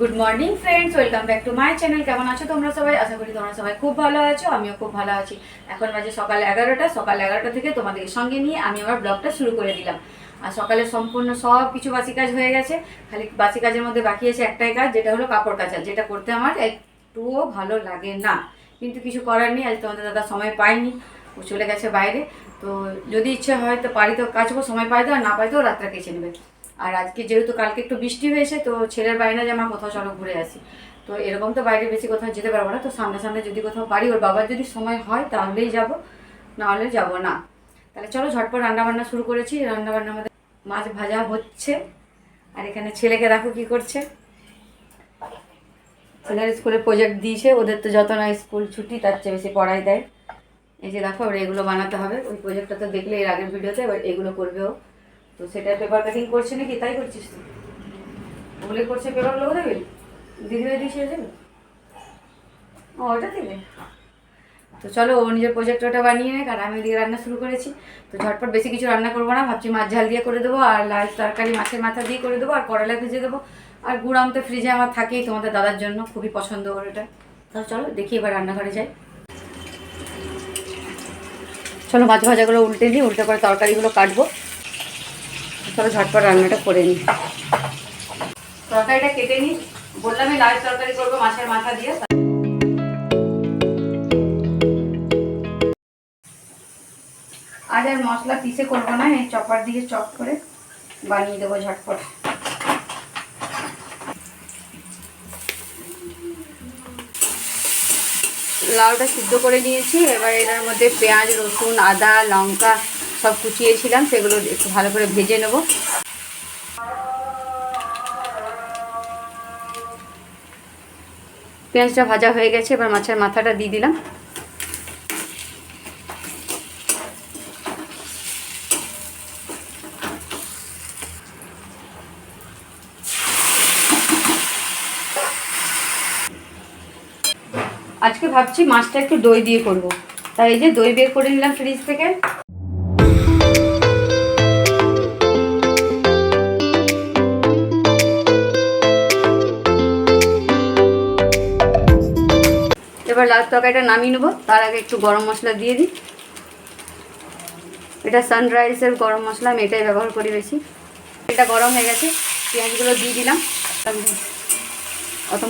Good morning friends welcome back to my channel কেমন আছো তোমরা সবাই? আশা করি তোমরা সবাই খুব ভালো আছো, আমিও খুব ভালো আছি। এখন বাজে সকাল এগারোটা সকাল এগারোটা থেকে তোমাদের সঙ্গে নিয়ে আমি আমার ব্লগটা শুরু করে দিলাম। আর সকালে সম্পূর্ণ সব কিছু বাসি কাজ হয়ে গেছে। খালি বাসি কাজের মধ্যে বাকি আছে একটাই কাজ, যেটা হলো কাপড় কাচা, যেটা করতে আমার একটুও ভালো লাগে না। কিন্তু কিছু করার নেই, আজ তোমাদের দাদা সময় পায়নি, ও চলে গেছে বাইরে। তো যদি ইচ্ছে হয় তো পারি তো কাচবো, সময় পাই তো, আর না পাই তো রাত্রে কেচে নেবে। আর আজকে যেহেতু কালকে একটু বৃষ্টি হয়েছে, তো ছেলের বাইরে যে আমার কোথাও চলো ঘুরে আসি। তো এরকম তো বাইরে বেশি কোথাও যেতে পারব না, তো সামনে সামনে যদি কোথাও পারি, ওর বাবার যদি সময় হয় তাহলেই যাব, নাহলে যাব না। তাহলে চলো ঝটপট রান্নাবান্না শুরু করেছি, রান্নাবান্না আমাদের মাছ ভাজা হচ্ছে। আর এখানে ছেলেকে দেখো কি করছে। ছেলের স্কুলে প্রজেক্ট দিয়েছে, ওদের তো যত না স্কুল ছুটি, তার চেয়ে বেশি পড়াই দেয়। এই যে দেখো ওর এগুলো বানাতে হবে। ওই প্রজেক্টটা তো দেখলে এর আগের ভিডিওতে এবার এগুলো করবে ও। তো সেটা পেপার কাটিং করছে নাকি তাই করছিস তুই? ওগুলো করছে পেপার লোক দেবে দিদি ভাই দিয়ে ছেড়ে দেবে? ও, ওটা দেবে? তো চলো, ও নিজের প্রজেক্ট ওটা বানিয়ে নেক, আর আমি ওদিকে রান্না শুরু করেছি। তো ঝটপট বেশি কিছু রান্না করব না, ভাবছি মাছ ঝাল দিয়ে করে দেবো, আর লাল তরকারি মাছের মাথা দিয়ে করে দেবো, আর করলা ভেজে দেবো। আর গুড়াম তো ফ্রিজে আমার থাকেই, তোমাদের দাদার জন্য, খুবই পছন্দ ওর এটা তাহলে চলো, দেখি এবার রান্নাঘরে যাই। চলো, মাছ ভাজাগুলো উল্টে নিই, উল্টে করে তরকারিগুলো কাটবো। চলো ঝটপট রান্নাটা করে নিই তরকারিটা কেটে নিই বললাম লাল তরকারি করব মাছের মাথা দিয়ে। আজ আর মশলা পিসে করব না, এই চপার দিয়ে চপ করে বানিয়ে দেবো ঝটপট। লাউটা সিদ্ধ করে নিয়েছি, এবার এটার মধ্যে পেঁয়াজ, রসুন, আদা, লঙ্কা সব কুচিয়েছিলাম, সেগুলো একটু ভালো করে ভেজে নেব। পেঁয়াজটা ভাজা হয়ে গেছে, এবার মাছের মাথাটা দিয়ে দিলাম। আজকে ভাবছি মাছটা একটু দই দিয়ে করব। তাই এই যে দই বের করে নিলাম ফ্রিজ থেকে। এবার লাল তরকারিটা নামিয়ে নেব। তার আগে একটু গরম মশলা দিয়ে দিই। এটা সানরাইজের গরম মশলা, আমি এটাই ব্যবহার করি বেশি। এটা গরম হয়ে গেছে, পেঁয়াজগুলো দিয়ে দিলাম। অত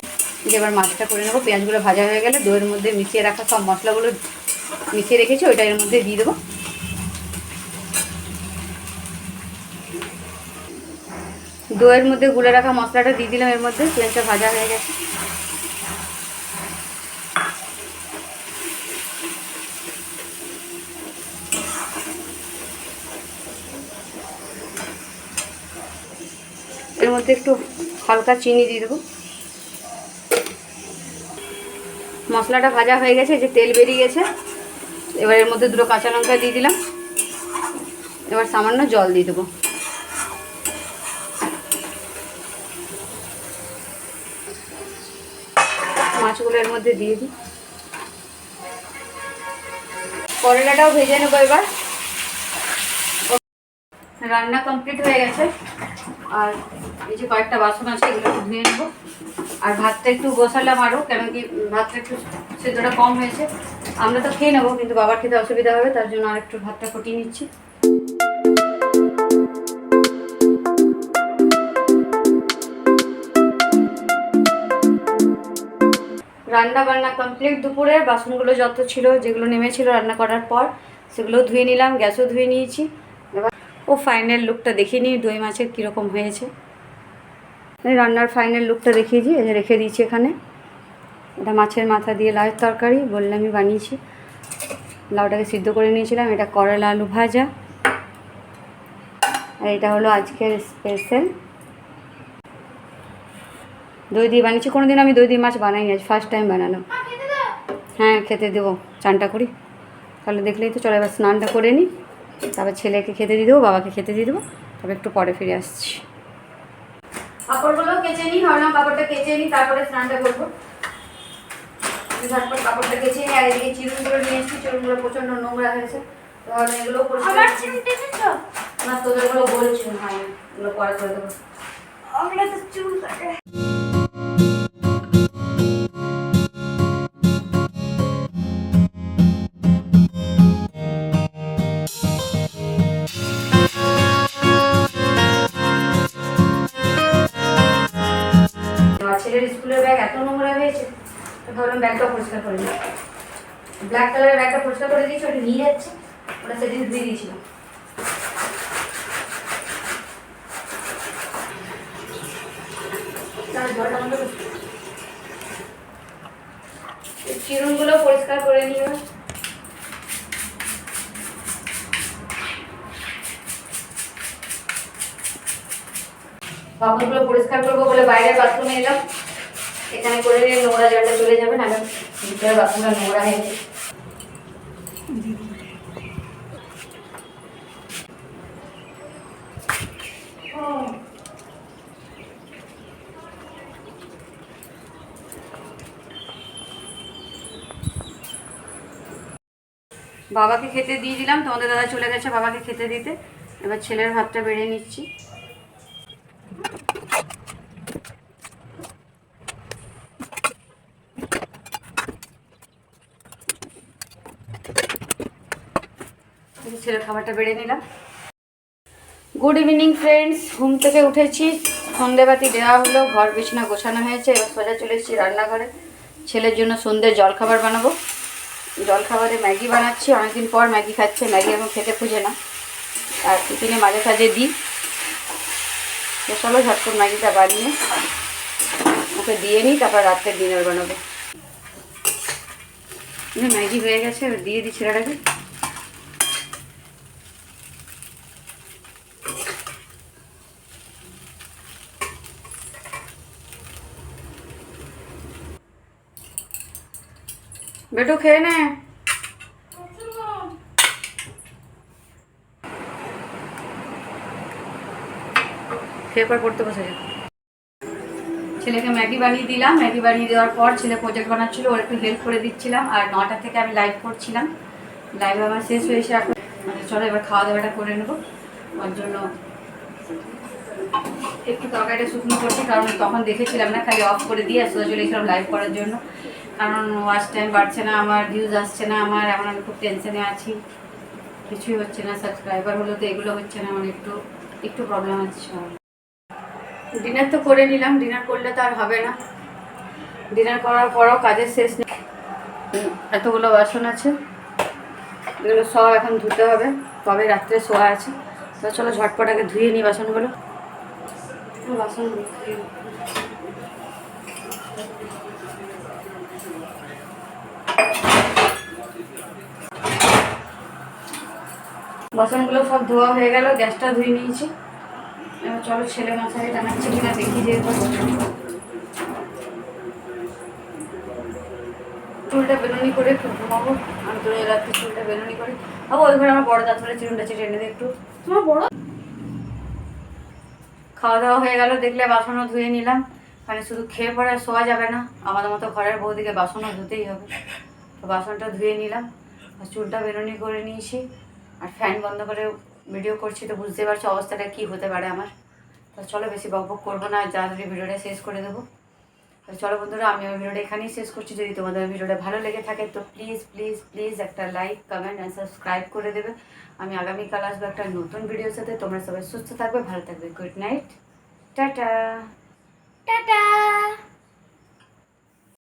এবার মাছটা করে নেব। পেঁয়াজগুলো ভাজা হয়ে গেলে দইয়ের মধ্যে মিশিয়ে রাখা সব মশলাগুলো মিশিয়ে রেখেছি, ওইটা এর মধ্যে দিয়ে দেবো। দইয়ের মধ্যে গুলে রাখা মশলাটা দিয়ে দিলাম, এর মধ্যে। পেঁয়াজটা ভাজা হয়ে গেছে। এর মধ্যে একটু হালকা চিনি দিয়ে দেবো। মশলাটা ভাজা হয়ে গেছে যে তেল বেরিয়ে গেছে। এবার এর মধ্যে দুটো কাঁচা লঙ্কা দিয়ে দিলাম। এবার সামান্য জল দিয়ে দেবো। মাছগুলো এর মধ্যে দিয়ে দিই। করলাটাও ভেজে নেব এবার। রান্না কমপ্লিট হয়ে গেছে। আর এই যে কয়েকটা বাসন আছে, এগুলো ধুয়ে নেব। আর ভাতটা একটু বসালাম আরও কেন কি ভাতটা একটু সেদ্ধটা কম হয়েছে। আমরা তো খেয়ে নেব, কিন্তু বাবার খেতে অসুবিধা হবে, তার জন্য আর একটু ভাতটা ফুটিয়ে নিচ্ছি। রান্না বান্না কমপ্লিট দুপুরের বাসনগুলো যত ছিল, যেগুলো নেমেছিল রান্না করার পর সেগুলো ধুয়ে নিলাম, গ্যাসও ধুয়ে নিয়েছি। ও ফাইনাল লুকটা দেখিয়ে নিই দই মাছের কীরকম হয়েছে। এই রান্নার ফাইনাল লুকটা দেখিয়েছি রেখে দিয়েছি এখানে। এটা মাছের মাথা দিয়ে লাউয়ের তরকারি বললে আমি বানিয়েছি। লাউটাকে সিদ্ধ করে নিয়েছিলাম এটা করলা আলু ভাজা। আর এটা হলো আজকের স্পেশাল দই দিয়ে বানিয়েছি কোনো দিন আমি দই দিয়ে মাছ বানাইনি আজ ফার্স্ট টাইম বানালাম। হ্যাঁ খেতে দেবো চানটা করি। তাহলে দেখলেই তো চলে এবার স্নানটা করে নিই। তারপর ছেলেকে খেতে দিয়ে দেবো বাবাকে খেতে দিয়ে দেবো তবে একটু পরে ফিরে আসছি। কাপড়গুলো কেচে নিই ভাবলাম কাপড়টা কেচে নিই তারপরে স্নানটা করব। ঝটপট কাপড়টা কেচে নিই আর এদিকে চিরুনগুলো নিয়ে এসেছি চিরুনগুলো প্রচণ্ড নোংরা হয়েছে তো এগুলো আমার না তোদেরগুলো বলছি হয় এগুলো পরে করে দেবো। ওগুলো তো চুল কাটে। ছেলের স্কুলের ব্যাগ এত নোংরা হয়েছে, তো ভাবলাম ব্যাগটা পরিষ্কার করে দিই ব্ল্যাক কালারের ব্যাগটা পরিষ্কার করে দিয়েছি, ওটা নিয়ে যাচ্ছে, ওটা সেদিন দিয়ে। এই চিরুনগুলো পরিষ্কার করে নিও। পরিষ্কার করব বলে বাইরের বাথরুমে এলাম। এখানে করে নিয়ে নোংরা জলটা চলে যাবে না ভিতরে বাথরুমটা নোংরা হয়ে বাবাকে খেতে দিয়ে দিলাম, তোমাদের দাদা চলে গেছে বাবাকে খেতে দিতে। এবার ছেলের ভাতটা বেড়ে নিচ্ছি। ছেলের খাবারটা বেড়ে নিলাম। গুড ইভিনিং ফ্রেন্ডস ঘুম থেকে উঠেছি। সন্ধেবাতি দেওয়া হলো, ঘর বিছানা গোছানো হয়েছে। এবার সোজা চলে এসেছি রান্নাঘরে। ছেলের জন্য সন্ধ্যে জলখাবার বানাবো। জলখাবারে ম্যাগি বানাচ্ছি। অনেকদিন পর ম্যাগি খাচ্ছে। ম্যাগি এখন খেতে খুঁজে না। আর টিফিনে মাঝে সাঝে দিই। তো চলো ঝটপট ম্যাগিটা বানিয়ে ওকে দিয়ে নিই, তারপর রাত্রে ডিনার বানাবো। ম্যাগি হয়ে গেছে দিয়ে দিই ছেলেটাকে। বেটু, খেয়ে নে। খেয়ে পর পড়তে ছেলেকে ম্যাগি বানিয়ে দিলাম। ম্যাগি বানিয়ে দেওয়ার পর ছেলে প্রজেক্ট বানাচ্ছিল, ওর একটু হেল্প করে দিচ্ছিলাম। আর নটা থেকে আমি লাইভ করছিলাম। লাইভ আমার শেষ হয়েছে এখন মানে চলো এবার খাওয়া দাওয়াটা করে নেব। ওর জন্য একটু তরকারিটা শুকনো করছি, কারণ তখন দেখেছিলাম না, খালি অফ করে দিয়ে সোজা চলে লাইভ করার জন্য। কারণ ওয়াচ টাইম বাড়ছে না, আমার ভিউজ আসছে না, আমার এখন আমি খুব টেনশনে আছি। কিছুই হচ্ছে না সাবস্ক্রাইবার হলো তো এগুলো হচ্ছে না আমার একটু একটু প্রবলেম আছে হচ্ছে ডিনার তো করে নিলাম ডিনার করলে তো আর হবে না। ডিনার করার পরও কাজের শেষ নেই। এতগুলো বাসন আছে, এগুলো সব এখন ধুতে হবে তবে রাত্রে শোয়া আছে। তো চলো ঝটপট আগে ধুয়ে নিই বাসনগুলো। বাসন বাসনগুলো সব ধোয়া হয়ে গেল গ্যাসটা ধুয়ে নিয়েছি। এবার চলো ছেলে মশাই টানাচ্ছে কিনা দেখি যে চুলটা বেনুনি করে একটু ঘুমাবো আমি তো রাত্রে চুলটা বেনুনি করে। আবো ওই ঘরে আমার বড় ধরে চিরুনটা চেটে এনে একটু। তোমার বড়? খাওয়া দাওয়া হয়ে গেল দেখলে বাসনও ধুয়ে নিলাম। মানে শুধু খেয়ে পরে শোয়া যাবে না আমাদের মতো ঘরের বৌদিকে বাসনও ধুতেই হবে। তো বাসনটা ধুয়ে নিলাম আর চুলটা বেরোনি করে নিয়েছি। আর ফ্যান বন্ধ করে ভিডিও করছি তো বুঝতে পারছ অবস্থাটা কি হতে পারে আমার। তো চলো বেশি বক বক করব না তাড়াতাড়ি ভিডিওটা শেষ করে দেবো। তো চলো বন্ধুরা, আমি আমার ভিডিওটা এখানেই শেষ করছি। যদি তোমাদের ভিডিওটা ভালো লেগে থাকে তো প্লিজ প্লিজ প্লিজ একটা লাইক কমেন্ট অ্যান্ড সাবস্ক্রাইব করে দেবে। আমি আগামীকাল আসব একটা নতুন ভিডিওর সাথে। তোমরা সবাই সুস্থ থাকবে, ভালো থাকবে। Good night tata tata